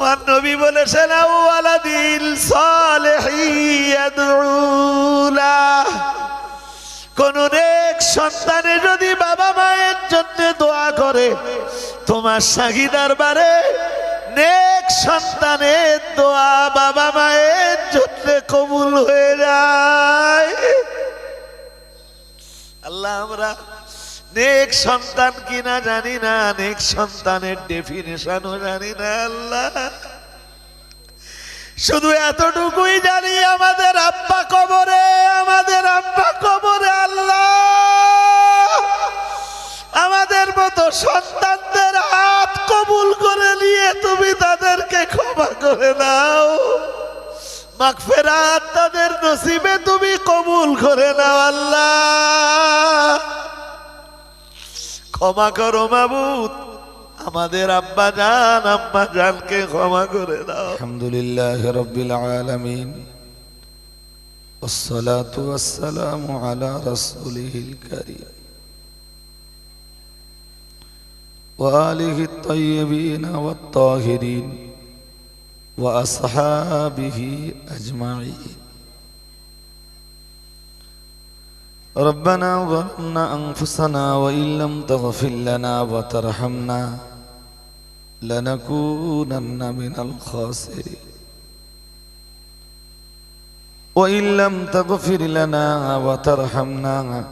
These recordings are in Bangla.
তোমার নবী বলেছেন কোন নেক সন্তানে যদি বাবা মায়ের জন্য দোয়া করে, তোমার সাগি দরবারে নেক সন্তানের দোয়া বাবা মায়ের জন্য কবুল হয়ে যায়। আল্লাহ আমরা নেক সন্তান কিনা জানি না, নেক সন্তানের ডেফিনেশনও জানি না, আল্লাহ। শুধু এতটুকুই জানি, আমাদের আব্বা কবরে, আমাদের আব্বা কবরে আল্লাহ। আমাদের মতো সন্তানদের হাত কবুল করে নিয়ে তুমি তাদেরকে ক্ষমা করে নাও। মাগফেরাত তাদের নসিবে তুমি কবুল করে নাও, আল্লাহ। ক্ষমা করো মাবুদ আমাদের আব্বা জান আম্মা জানকে ক্ষমা করে দাও الحمد لله رب العالمين والصلاة والسلام على رسوله الكريم وآله الطيبين والطاهرين وأصحابه أجمعين ربنا ظلمنا أنفسنا وإن لم تغفر لنا وترحمنا لنكونن من الخاسرين. وإن لم تغفر لنا وترحمنا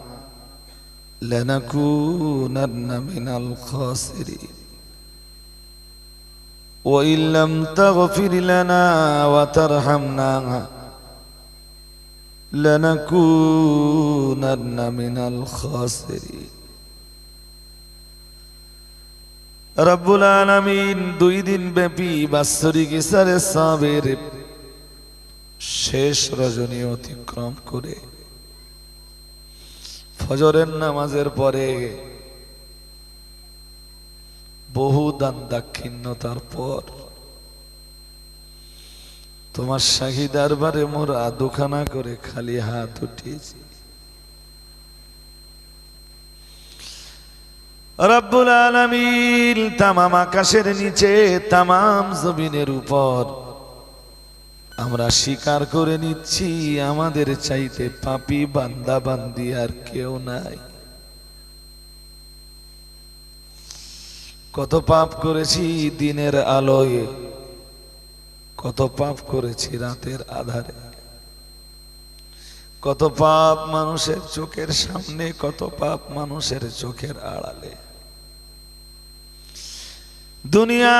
لنكونن من الخاسرين. وإن لم تغفر لنا وترحمنا لنكونن من الخاسرين রব্বুল আলামিন দুই দিন ব্যাপী বাৎসরিক ইসারে সাবের শেষ রজনী অতিক্রম করে ফজরের নামাজের পরে বহু দান দাক্ষিণ্যতার পর তোমার শাহী দরবারে মোরা দুখানা করে খালি হাত উঠিয়েছি। রব্বুল আলামিন তামাম আকাশের নিচে, তামাম জমিনের উপর। আমরা স্বীকার করে নিচ্ছি, আমাদের চাইতে পাপি বান্দা বান্দি আর কেউ নাই। কত পাপ করেছি দিনের আলোয়। কত পাপ করেছি রাতের আধারে। কত পাপ মানুষের চোখের সামনে, কত পাপ মানুষের চোখের আড়ালে। দুনিয়া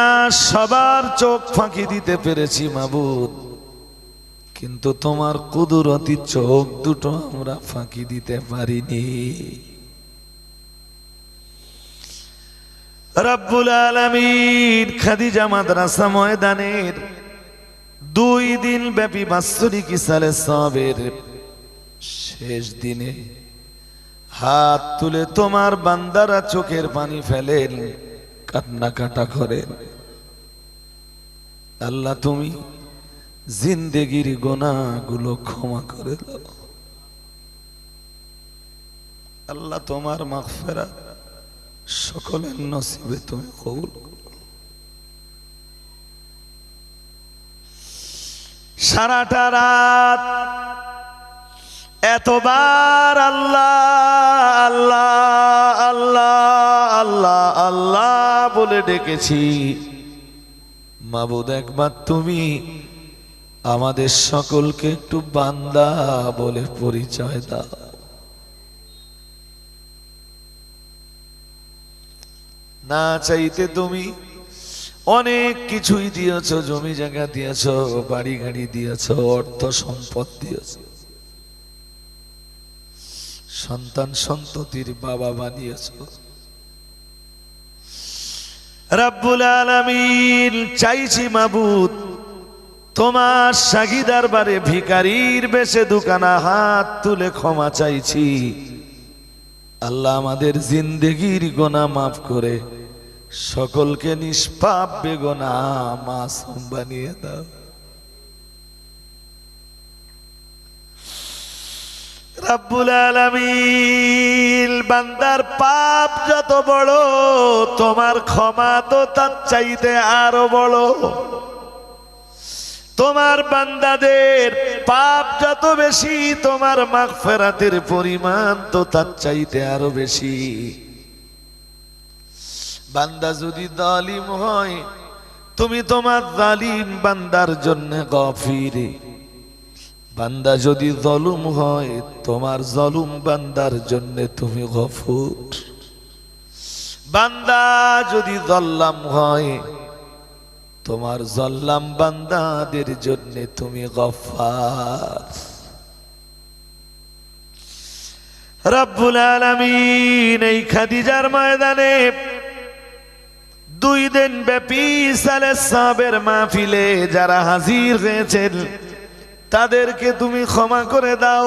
সবার চোখ ফাঁকি দিতে পেরেছি মাবুদ, কিন্তু তোমার কুদরতি চোখ দুটো আমরা ফাঁকি দিতে পারিনি। রব্বুল আলামিন খাদিজা মাদ্রাসা ময়দানের দুই দিন ব্যাপী বাৎসরিক ইসালে সবের শেষ দিনে হাত তুলে তোমার বান্দারা চোখের পানি ফেলেন কান্নাকাটা করেন আল্লাহ তুমি জিন্দেগির গোনাগুলো ক্ষমা করে দাও আল্লাহ তোমার মাগফেরা সকলের নসিবে তুমি কবুল করো। সারাটা রাত। এতবার আল্লাহ আল্লাহ আল্লাহ আল্লাহ আল্লাহ বলে ডেকেছি। মাবুদ, একবার তুমি আমাদের সকলকে একটু বান্দা বলে পরিচয় দাও। না চাইতে তুমি অনেক কিছুই দিয়েছ, জমি জায়গা দিয়েছ, বাড়ি গাড়ি দিয়েছ, অর্থ সম্পদ দিয়েছ। সন্তান সন্ততির বাবা বানিয়েছ। রাব্বুল আলামিন, চাইছি মাবুদ, তোমার সাগিদার বারে ভিকারির বেশে দুকানা হাত তুলে ক্ষমা চাইছি। আল্লাহ আমাদের জিন্দেগির গোনা মাফ করে সকলকে নিষ্পাপ বেগনা মাসুম বানিয়ে দাও। রাব্বুল আলামিন, বান্দার পাপ যত বড়, তোমার ক্ষমা তো তার চাইতে আরও বড়। তোমার বান্দাদের পাপ যত বেশি, তোমার মাগফেরাতের পরিমাণ তো তার চাইতে আরও বেশি। বান্দা যদি দালিম হয়, তুমি তোমার জালিম বান্দার জন্য গফিরে। বান্দা যদি জলুম হয়, তোমার জলুম বান্দার জন্য তুমি গফুর। বান্দা যদি জল্লাম হয়, তোমার জল্লাম বান্দাদের জন্য তুমি গফার। রব্বুল আলামিন, এই খাদিজার ময়দানে দুই দিন ব্যাপী সালে সাবের মাহফিলে যারা হাজির হয়েছেন, তাদেরকে তুমি ক্ষমা করে দাও।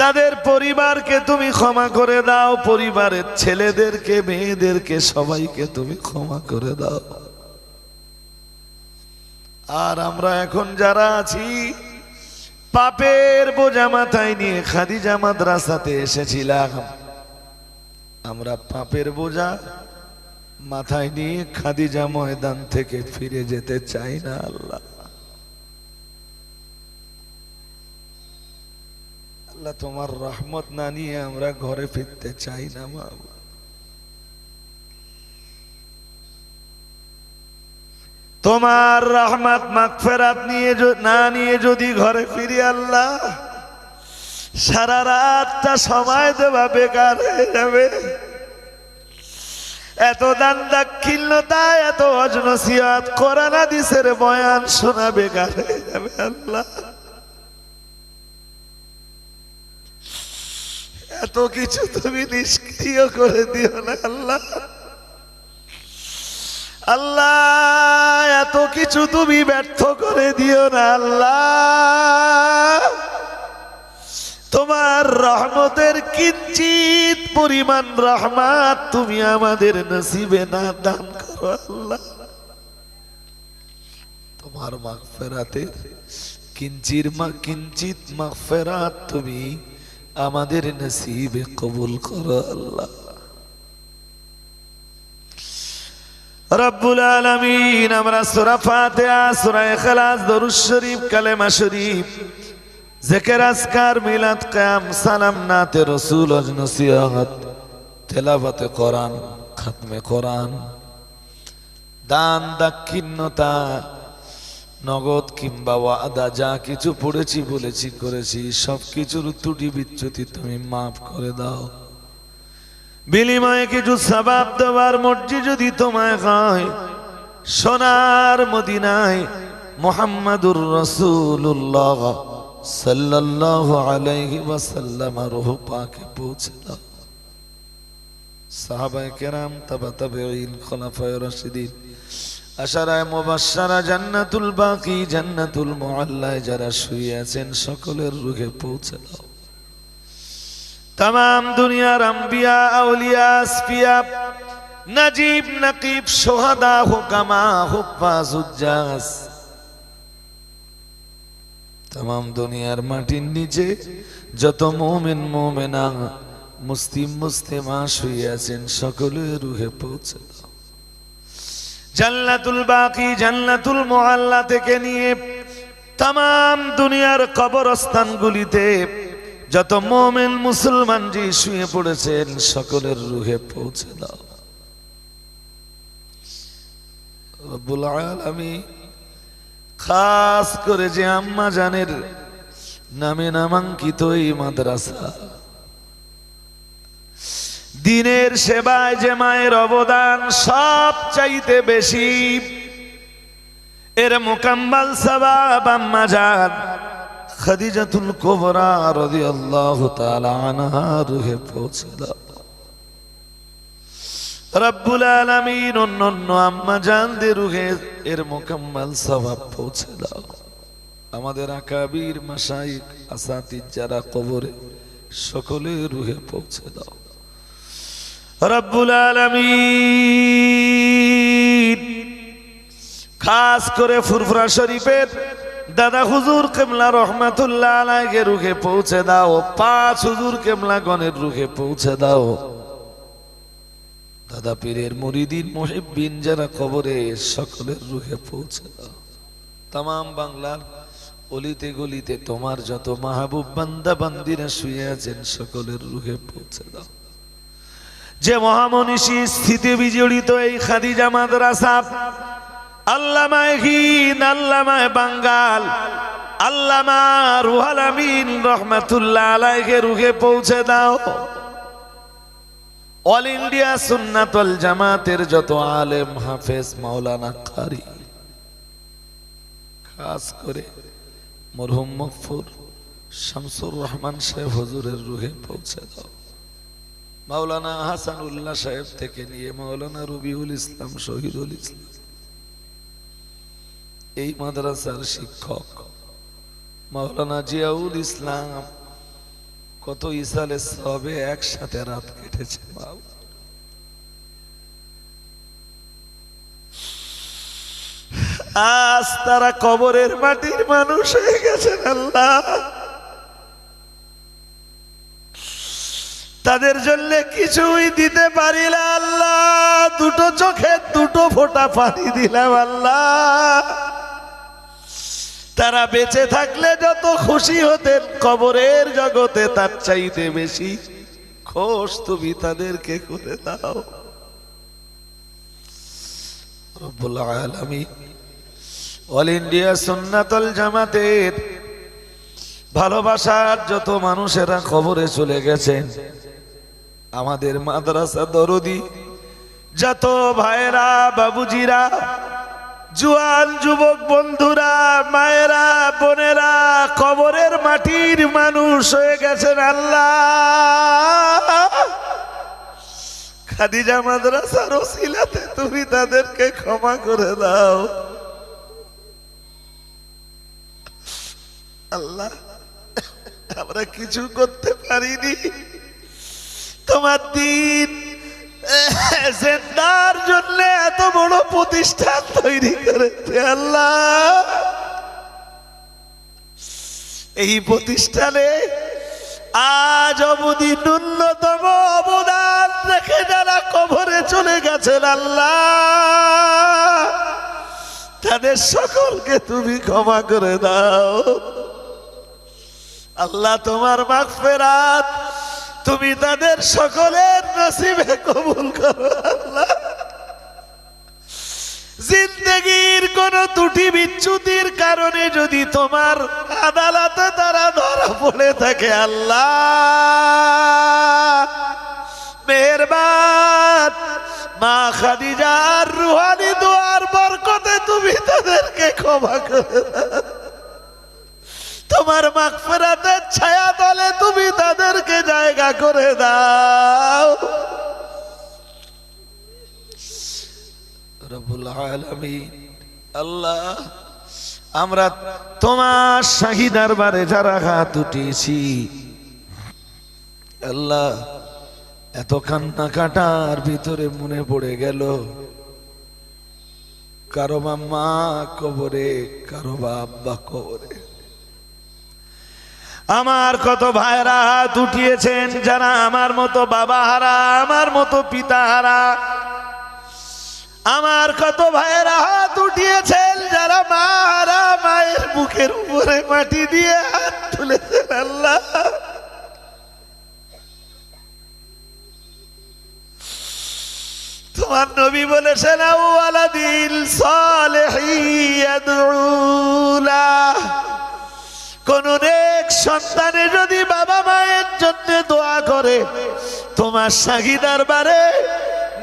তাদের পরিবারকে তুমি ক্ষমা করে দাও। পরিবারের ছেলেদেরকে, মেয়েদেরকে সবাইকে তুমি ক্ষমা করে দাও। আর আমরা এখন যারা আছি, পাপের বোঝা মাথায় নিয়ে খাদিজা মাদ্রাসাতে এসেছিলাম। আমরা পাপের বোঝা মাথায় নিয়ে খাদিজা ময়দান থেকে ফিরে যেতে চাই না আল্লাহ। আল্লাহ তোমার রহমত না নিয়ে আমরা ঘরে ফিরতে চাই না মা। তোমার রহমত মাগফেরাত নিয়ে না নিয়ে যদি ঘরে ফিরি আল্লাহ, সারা রাতটা সময় দেওয়া বেকার হয়ে যাবে। এত দান দাক্ষিণ্যতা, এত অজনসিয়াত কোরআন হাদিসের বয়ান শোনা বেকার হয়ে যাবে আল্লাহ। এত কিছু তুমি নিষ্ক্রিয় করে দিও না আল্লাহ। আল্লাহ, এত কিছু তুমি ব্যর্থ করে দিও না আল্লাহ। তোমার রহমতের কিঞ্চিত পরিমাণ রহমাত তুমি আমাদের নসিবে না দান করো আল্লাহ। তোমার মাগফেরাতের কিঞ্চির মা কিঞ্চিত মাগফেরাত তুমি আমাদের নসিবে কবুল করো আল্লাহ। রব্বুল আলামিন, আমরা সূরা ফাতিহা, সূরা ইখলাস শরীফ, কালেমা শরীফ জিকির আজকার মিলাদ কিয়াম, সালাম নাতে রাসূল নসিহত। তেলাওয়াতে কোরআন, খতমে কোরআন। দান দাক্ষিণ্যতা, নগদ কিংবা ওয়াদা, যা কিছু পড়েছি, বলেছি, করেছি সব কিছুর ত্রুটি বিচ্যুতি তুমি মাফ করে দাও। বিনিময়ে কিছু সবাব দেওয়ার মর্জি যদি তোমায় হয়, সোনার মদিনায় মোহাম্মদুর রসুল্লাহ সাল্লাল্লাহু আলাইহি ওয়াসাল্লাম রূহ পাকে পৌঁছে সাহাবায়ে কেরাম, তাবা তাবেঈন, খোলাফায়ে রাশিদিন, আশারায়ে মুবাশশারা, জান্নাতুল বাকি, জান্নাতুল মুআল্লায় যারা শুয়ে আছেন সকলের রুহে পৌঁছে দাও তাম দুনিয়ার আম্বিয়া, আউলিয়া, আসফিয়া, নাজিব, নাকিব, সোহাদা, হুকামা হোক পাজুজ্জাস তাম দুনিয়ার মাটির নিচে যত মোমেন, মোমেনা, মুসলিম, মুসলিমা শুয়ে আছেন, সকলে রুহে পৌঁছে জান্নাতুল বাকি, জান্নাতুল মোহাল্লা থেকে নিয়ে তাম দুনিয়ার কবরস্থানগুলিতে যত মোমেন মুসলমান যে শুয়ে পড়েছেন, সকলের রুহে পৌঁছে দাও। রব্বুল আমি খাস করে যে আম্মা জানের নামে নামাঙ্কিত এই মাদ্রাসা। দিনের সেবায় যে মায়ের অবদান সব চাইতে বেশি, এর মোকাম্মাল সবাব আম্মা জান খাদিজাতুল কোবরা রাদিয়াল্লাহু তাআলা আনহা রুহে পৌঁছে দাও রব্বুল আলামিন অন্যান্য আম্মা জানদের রুহে এর মোকাম্মাল সওয়াব পৌঁছে দাও। আমাদের আকাবির মাশাইক আসাতিজ যারা কবরে সকলে রুহে পৌঁছে দাও। রব্বুল আলামিন খাস করে ফুরফুরা শরীফের দাদা হুজুর কেমলা রহমাতুল্লাহ আলাইকে রুখে পৌঁছে দাও। পাঁচ হুজুর কেমলা গণের রুখে পৌঁছে দাও। দাদা পীরের মুরিদিন মুহিব্বিন যারা কবরে সকলের রুখে পৌঁছে তাম বাংলার অলিতে গলিতে তোমার যত মাহবুব বান্দা বান্দিরা শুয়ে আছেন সকলের রুহে পৌঁছে দাও। যে মহামনীষী স্থিতি বিজড়িত এই খাদিজা মাদ্রাসা, আল্লামায় হিন আল্লামায় বাঙ্গাল, আল্লামা রুহাল আমিন রহমাতুল্লাহ আলাইকে রুহে পৌঁছে দাও। অল ইন্ডিয়া সুন্নাতল জামাতের যত আলেম, হাফেজ, মাওলানা, কারি। খাস করে মরহুম মকফুর শামসুর রহমান সাহেব হুজুরের রুহে পৌঁছে দাও। মাওলানা হাসানুল্লাহ সাহেব থেকে নিয়ে মাওলানা রবিউল ইসলাম শহীদুল ইসলাম। এই মাদ্রাসার শিক্ষক মাওলানা জিয়াউল ইসলাম কত ইসালে সবে একসাথে রাত কেটেছে, বাবু। আজ তারা কবরের মাটির মানুষ হয়ে গেছেন, আল্লাহ। তাদের জন্য কিছুই দিতে পারি না, আল্লাহ। দুটো চোখে দুটো ফোঁটা পানি দিলাম, আল্লাহ। তারা বেঁচে থাকলে যত খুশি হতেন কবরের জগতে তার চাইতে বেশি খোশ তুমি তাদেরকে করে দাও। অল ইন্ডিয়া সুন্নাতল জামাতের ভালোবাসার যত মানুষেরা খবরে চলে গেছেন, আমাদের মাদ্রাসা দরদি, যত ভাইরা বাবুজিরা জুয়ান যুবক বন্ধুরা, মায়েরা, বোনেরা, কবরের মাটির মানুষ হয়ে গেছেন আল্লাহ। খাদিজা মাদ্রাসার ওসিলাতে তুমি তাদেরকে ক্ষমা করে দাও। আল্লাহ, আমরা কিছু করতে পারিনি। তোমার দিন জেন্দার জন্য এত বড় প্রতিষ্ঠান তৈরি করেছে, আল্লাহ। এই প্রতিষ্ঠানে আজ অবধি ন্যূনতম অবদান রেখে যারা কবরে চলে গেছেন, আল্লাহ। তাদের সকলকে তুমি ক্ষমা করে দাও। আল্লাহ তোমার মাগফেরাত তুমি তাদের সকলের নসিবে কবুল করো, আল্লাহ জিন্দগির কোন ত্রুটি বিচ্যুতির কারণে যদি তোমার আদালতে তারা ধরা পড়ে থাকে, আল্লাহ মেহরবান, মা খাদিজার রুহানি দোয়ার বরকতে তুমি তাদেরকে ক্ষমা করে। তোমার মাগফিরাতের ছায়া তলে তুমি তাদেরকে জায়গা করে দাও। রব্বুল আলামিন, আল্লাহ, আমরা তোমার শাহী দরবারে যারা হাত উঠিয়েছি, আল্লাহ এত কান্না কাটার ভিতরে মনে পড়ে গেল। কারও বা মা কবরে, কারও বা আব্বা কবরে। আমার কত ভাইরা হাত উঠিয়েছেন, যারা আমার মতো বাবা হারা, আমার মতো পিতা হারা। আমার কত ভাইয়েরা হাত উঠিয়েছেন, যারা মারা মায়ের বুকের উপরে মাটি দিয়ে হাত তুলেছেন আল্লাহ। তোমার নবী বলেছেন কোন নেক সন্তানে যদি বাবা মায়ের জন্য দোয়া করে, তোমার সাগি দরবারে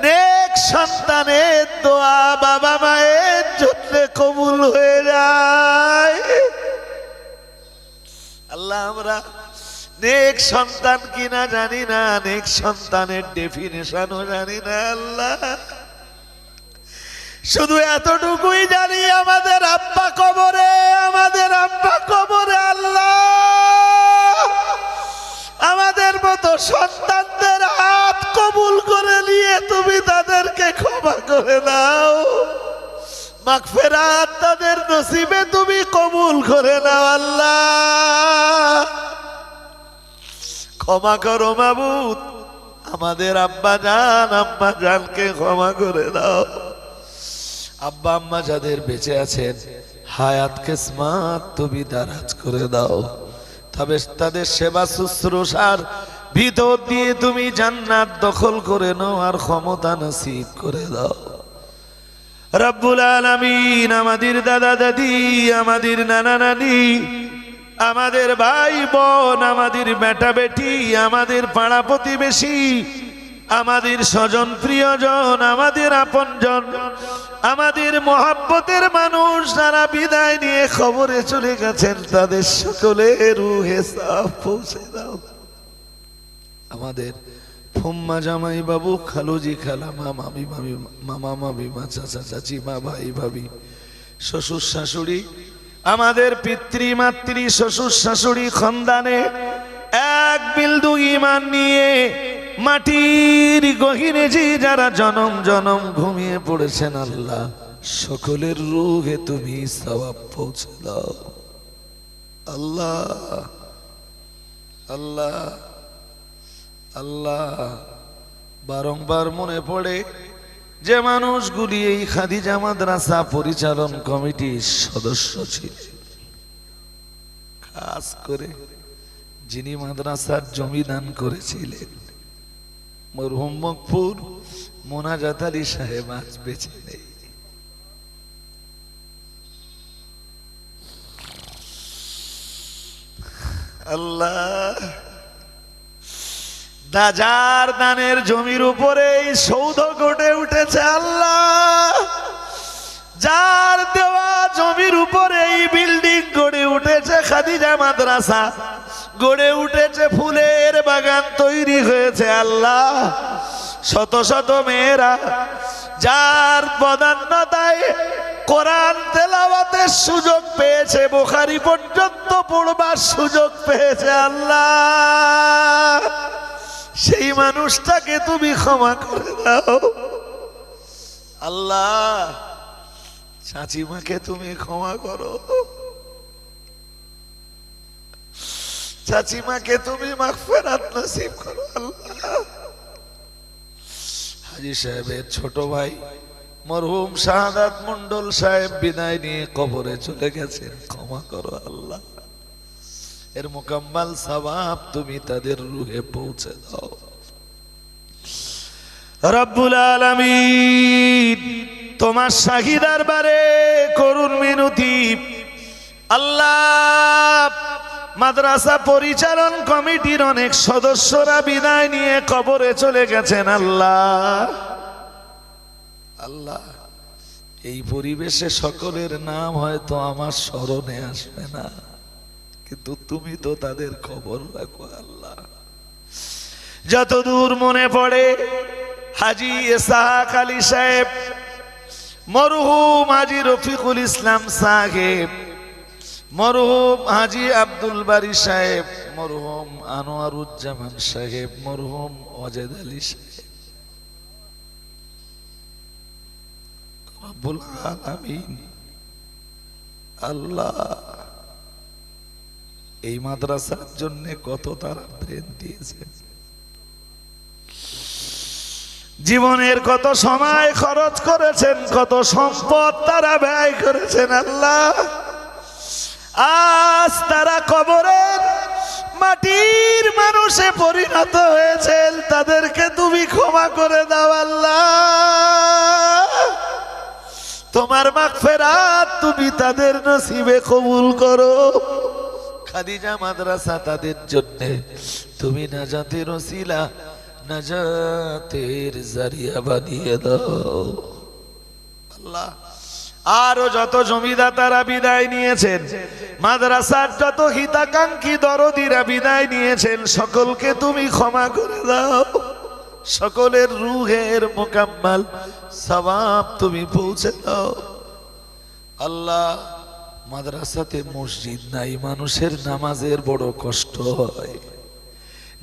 নেক সন্তানের দোয়া বাবা মায়ের জন্য কবুল হয়ে যায়। আল্লাহ, আমরা নেক সন্তান কিনা জানি না, নেক সন্তানের ডেফিনেশনও জানি না, আল্লাহ। শুধু এতটুকুই জানি আমাদের আব্বা কবরে, আমাদের আব্বা কবরে আল্লাহ। আমাদের মতো সন্তানদের হাত কবুল করে নিয়ে তুমি তাদেরকে ক্ষমা করে দাও মাগফেরাত তাদের নসিবে তুমি কবুল করে নাও আল্লাহ। ক্ষমা করো মাবুদ, আমাদের আব্বা জান আম্মা জানকে ক্ষমা করে দাও আব্বা আম্মা যাদের বেঁচে আছেন, হায়াত কেসমাত তুমি দারাজ করে দাও। তবে তাদের সেবা শুশ্রূষার ভিতর দিয়ে তুমি জান্নাত দখল করে নাও আর ক্ষমতা নসিব করে দাও। রব্বুল আলামিন আমাদের দাদা দাদি, আমাদের নানা নানি, আমাদের ভাই বোন, আমাদের বেটা বেটি, আমাদের পাড়া প্রতিবেশী আমাদের স্বজন, প্রিয়জন, আমাদের আপনজন, আমাদের মহাব্বতের মানুষ যারা বিদায় নিয়ে খবরে চলে গেছেন, তাদের সকলের রুহে সাফ পৌঁছে দাও। আমাদের ফুম্মা জামাই বাবু, খালুজি খালা মা মামি মামি, মামা, মামি, মা, চাচা, চাচি, মা, ভাই, ভাবি, শ্বশুর শাশুড়ি, আমাদের পিতৃ, মাতৃ, শ্বশুর শাশুড়ি, খন্দানে এক বিন্দু ইমান নিয়ে মাটির গহিনে যে যারা জনম জনম ঘুমিয়ে পড়েছেন আল্লাহ, সকলের রুহে তুমি সবাব পৌঁছে দাও। আল্লাহ আল্লাহ আল্লাহ, বারংবার মনে পড়ে যে মানুষগুলি এই খাদিজা মাদ্রাসা পরিচালন কমিটির সদস্য ছিল। খাস করে যিনি মাদ্রাসার জমি দান করেছিলেন। মরহুম মকপুর মোনাজাত আলী সাহেব আজ বেঁচে নেই। আল্লাহ, দাজার দানের জমির উপরে সৌধ গড়ে উঠেছে আল্লাহ। যার দেওয়া জমির উপরে এই বিল্ডিং গড়ে উঠেছে খাদিজা মাদ্রাসা। গড়ে উঠেছে ফুলের বাগান তৈরি হয়েছে আল্লাহ। শত শত মেয়েরা যার বদান্যতায় কোরআন তেলাওয়াতের সুযোগ পেয়েছে, বোখারি পর্যন্ত পড়বার সুযোগ পেয়েছে আল্লাহ। সেই মানুষটাকে তুমি ক্ষমা করে দাও। আল্লাহ, চাচিমাকে তুমি ক্ষমা করো। চাচিমাকে তুমি মাগফিরাত নসিব করো, আল্লাহ। হাজি সাহেবের ছোট ভাই মরহুম শাহাদাত মন্ডল সাহেব বিদায় নিয়ে কবরে চলে গেছেন, ক্ষমা করো, আল্লাহ। এর মোকাম্মাল সবাব তুমি তাদের রুহে পৌঁছে দাও। রব্বুল আলামিন, তোমার শাহিদার বারে করুন মিনতি। আল্লাহ মাদ্রাসা পরিচালন কমিটির অনেক সদস্যরা বিদায় নিয়ে কবরে চলে গেছেন, আল্লাহ। আল্লাহ, এই পরিবেশে সকলের নাম হয়তো আমার স্মরণে আসবে না, কিন্তু তুমি তো তাদের খবর রাখো, আল্লাহ। যতদূর মনে পড়ে, হাজি এসাহাক আলী সাহেব, মরহুম হাজি রফিকুল ইসলাম সাহেব মরহুম হাজি আব্দুল বারি সাহেব, মরহুম আনোয়ারুজ্জামান সাহেব, মরহুম অজেদ আলী সাহেব। আল্লাহ এই মাদ্রাসার জন্য কত তারা ব্রেন দিয়েছে। জীবনের কত সময় খরচ করেছেন, কত সম্পদ তারা ব্যয় করেছেন আল্লাহ। আজ তারা কবরের মাটির মানুষে পরিণত হয়েছেন। তাদেরকে তুমি ক্ষমা করে দাও আল্লাহ। তোমার মাগফেরাত তুমি তাদের নসিবে কবুল করো। খাদিজা মাদ্রাসা তাদের জন্য। তুমি নাজাতের ওসিলা, নাজাতের জারিয়া বানিয়ে দাও। আল্লাহ। আরও যত জমিদাতারা বিদায় নিয়েছেন, মাদ্রাসার যত হিতাকাঙ্ক্ষী দরদিরা বিদায় নিয়েছেন, সকলকে তুমি ক্ষমা করে দাও। সকলের রুহের মোকাম্মাল সবাব তুমি পৌঁছে দাও। আল্লাহ, মাদ্রাসাতে মসজিদ নাই, মানুষের নামাজের বড় কষ্ট হয়।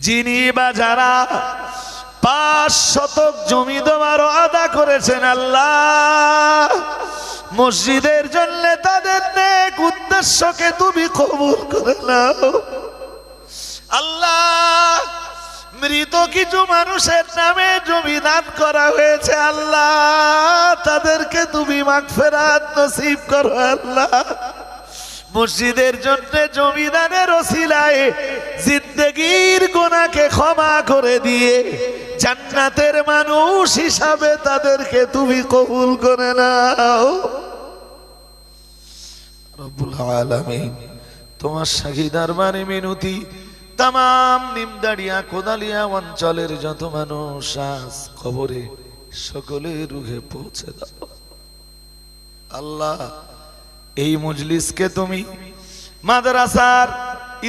যিনি বা যারা পাঁচ শতক জমি দেওয়ারও আদা করেছেন, আল্লাহ মসজিদের জন্য তাদের নেক উদ্দেশ্যকে তুমি কবুল করে নাও। আল্লাহ, মৃত কিছু মানুষের নামে জমি দান করা হয়েছে, আল্লাহ। তাদেরকে তুমি মাগফেরাত নসিব করো, আল্লাহ। মসজিদের জন্য জমিদানের ওসিলায় জিন্দগির গোনাকে ক্ষমা করে দিয়ে জান্নাতের মানুষ হিসাবে তাদেরকে তুমি কবুল করে নাও। তোমার শাহী দরবারে মিনতি তাম কোদালিয়া অঞ্চলের যত মানুষ খবরে সকলে রুহে পৌঁছে দাও। আল্লাহ এই মজলিসকে তুমি মাদ্রাসার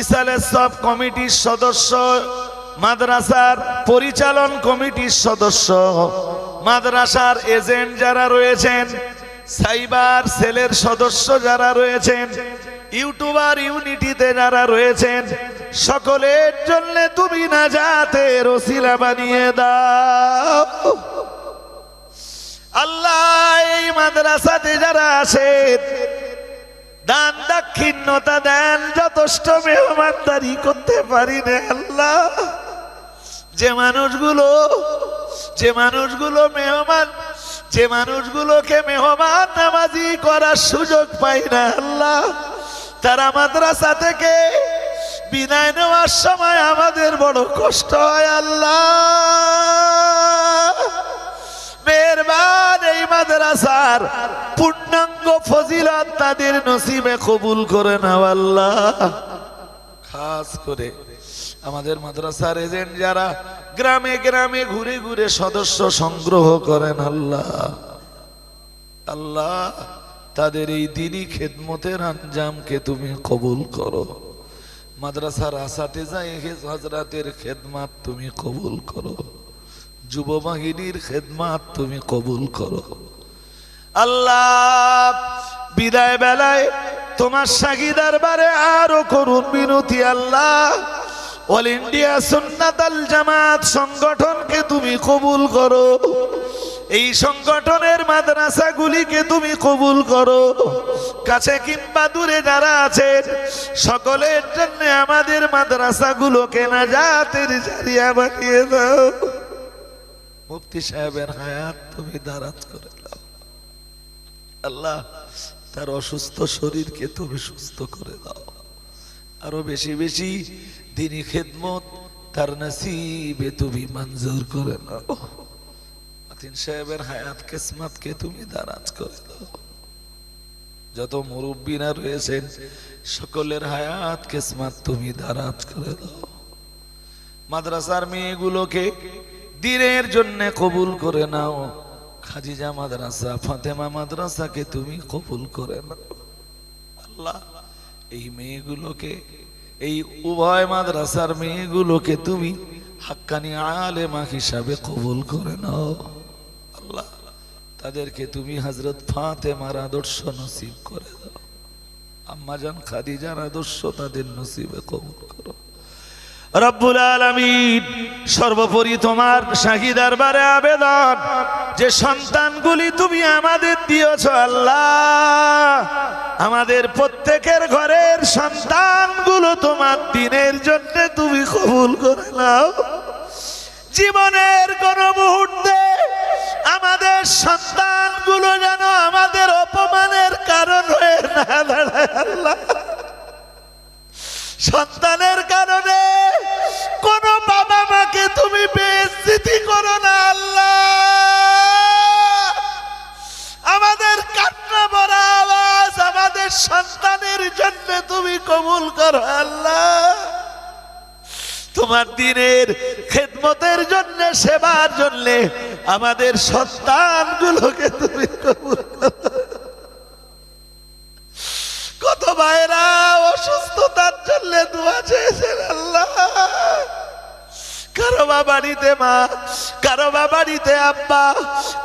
ইসালে সব কমিটির সদস্য, মাদ্রাসার পরিচালন কমিটির সদস্য, মাদ্রাসার এজেন্ট যারা রয়েছেন, সাইবার সেলের সদস্য যারা রয়েছেন, ইউটিউবার ইউনিটিতে যারা রয়েছেন, সকলের জন্য তুমি না যাতে রসিলা বানিয়ে দাও। আল্লাহ, এই মাদ্রাসাতে যারা আসেন দান দাক্ষিণ্যতা দেন, যথেষ্ট মেহমানদারি করতে পারি না আল্লাহ। যে মানুষগুলো যে মানুষগুলো মেহমান, যে মানুষগুলোকে মেহমান নামাজি করার সুযোগ পাই না আল্লাহ। তারা মাদ্রাসা থেকে বিদায় নেওয়ার সময় আমাদের বড় কষ্ট হয় আল্লাহ। মেহরবান এই মাদ্রাসার পূর্ণাঙ্গ ফজিলত তাদের নসিবে কবুল করে নাও আল্লাহ। খাস করে আমাদের মাদ্রাসার এজেন্ট যারা গ্রামে গ্রামে ঘুরে ঘুরে সদস্য সংগ্রহ করেন আল্লাহ। আল্লাহ, তাদের এই দিনই খেদমতের আঞ্জামকে তুমি কবুল করো। মাদ্রাসার আসাতে যাই হাজরাতের খেদমাত তুমি কবুল করো। যুব বাহিনীর খেদমাত তুমি কবুল করো। আল্লাহ, বিদায় বেলায় তোমার সাগি দরবারে আরও করুন বিনতি, আল্লাহ। অল ইন্ডিয়া সুন্নাত জামাত সংগঠনকে তুমি কবুল করো। এই সংগঠনের মাদ্রাসাগুলিকে তুমি কবুল করো। কাছে কিংবা দূরে যারা আছেন, সকলের জন্য আমাদের মাদ্রাসাগুলোকে না জাতের জারিয়া বানিয়ে দাও। মুফতি সাহেবের হায়াত তুমি দারাজ করে দাও। আল্লাহ, তার অসুস্থ শরীরকে তুমি সুস্থ করে দাও। আরও বেশি বেশি দিনী খেদমত তার নসিবে তুমি মঞ্জুর করে নাও। মাতিন সাহেবের হায়াত, কিসমতকে তুমি দারাজ করে দাও। যত মুরব্বীরা রয়েছেন, সকলের হায়াত, কিসমত তুমি দারাজ করে দাও। মাদ্রাসার মেয়েগুলোকে দিনের জন্য কবুল করে নাও। খাদিজা মাদ্রাসা, ফাতেমা মাদ্রাসাকে তুমি কবুল করে নাও। আল্লাহ, এই মেয়েগুলোকে, এই উভয় মাদ্রাসার মেয়েগুলোকে তুমি হাক্কানি আলেমা হিসাবে কবুল করে নাও। আল্লাহ, তাদেরকে তুমি হজরত ফাতেমার আদর্শ নসিব করে দাও। আম্মাজান খাদিজার আদর্শ তাদের নসিবে কবুল করো। রব্বুল আলামিন, সর্বোপরি তোমার শাহী দরবারে আবেদন, যে সন্তানগুলি তুমি আমাদের দিয়েছ আল্লাহ, আমাদের প্রত্যেকের ঘরের সন্তানগুলো তোমার দিনের জন্য তুমি কবুল করে নাও। জীবনের কোন মুহূর্তে আমাদের সন্তানগুলো যেন আমাদের অপমানের কারণ হয়ে না দাঁড়ায় আল্লাহ। সন্তানের কারণে করো না আল্লাহ। আমাদের কান্না ভরা আওয়াজ আমাদের সন্তানের জন্য তুমি কবুল করো আল্লাহ। তোমার দিনের খেদমতের জন্য, সেবার জন্য আমাদের সন্তানগুলোকে তুমি কবুল কত ভাইরা অসুস্থতার জন্য দোয়া চেয়েছেন আল্লাহ। কারও বাড়িতে মা, কারও বাড়িতে আব্বা,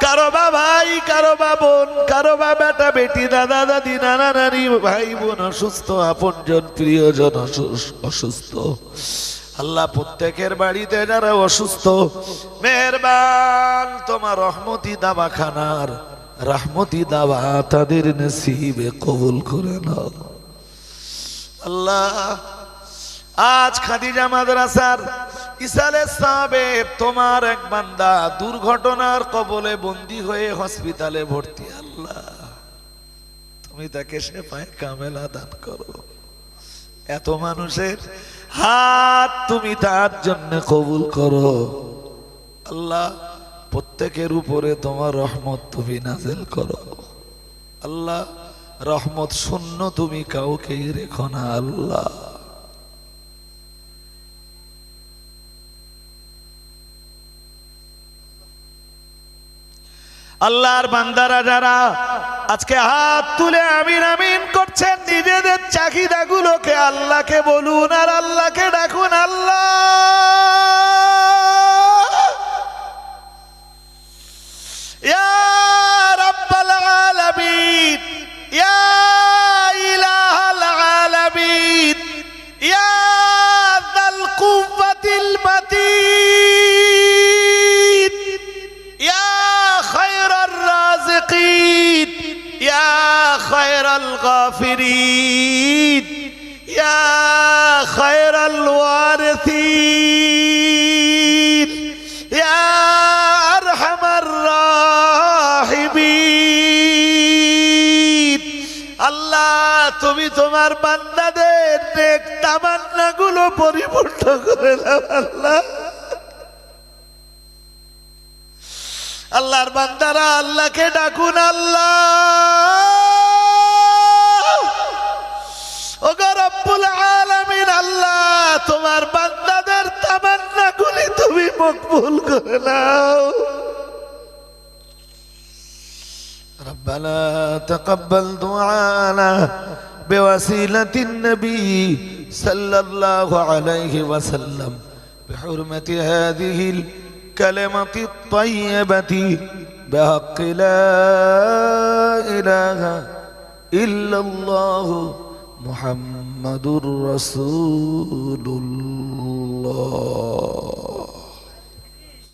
কারও বা ভাই, কারও বা বোন, কারও বা বেটা, বেটি, দাদা, দাদি, নানা, নানি, ভাই, বোন অসুস্থ, আপনজন, প্রিয়জন অসুস- অসুস্থ। আল্লাহ প্রত্যেকের বাড়িতে যারা অসুস্থ, মেহরবান তোমার রহমতি দাবাখানার, রহমতি দাবা তাদের নসিবে কবুল করে নাও। আল্লাহ, আজ খাদিজা মাদ্রাসার তোমার এক বান্দা দুর্ঘটনার কবলে বন্দী হয়ে হসপিটালে ভর্তি। আল্লাহ, তুমি তাকে সে পায় কামেলা দান করো। এত মানুষের হাত তুমি তার জন্য কবুল করো। আল্লাহ, প্রত্যেকের উপরে তোমার রহমত তুমি নাজেল করো। আল্লাহ, রহমত শূন্য তুমি কাউকেই রেখো না। আল্লাহ আল্লাহর বান্দারা যারা আজকে হাত তুলে আমিন আমিন করছেন, নিজেদের চাহিদাগুলোকে আল্লাহকে বলুন আর আল্লাহকে ডাকুন, আল্লাহ! গাফিরিন ইয়া খায়রাল ওয়ারিসিন ইয়া আরহামার রাহিমিন আল্লাহ, তুমি তোমার বান্দাদের নেক তামান্না গুলো পরিপূর্ণ করে দাও, আল্লাহ। আল্লাহর বান্দারা আল্লাহকে ডাকুন, আল্লাহ। তুমি মকবুল করে নাও ربنا تقبل دعانا بوسيلة النبي صلى الله عليه وسلم بحرمة هذه الكلمة الطيبة بحق لا إله إلا الله محمد رسول الله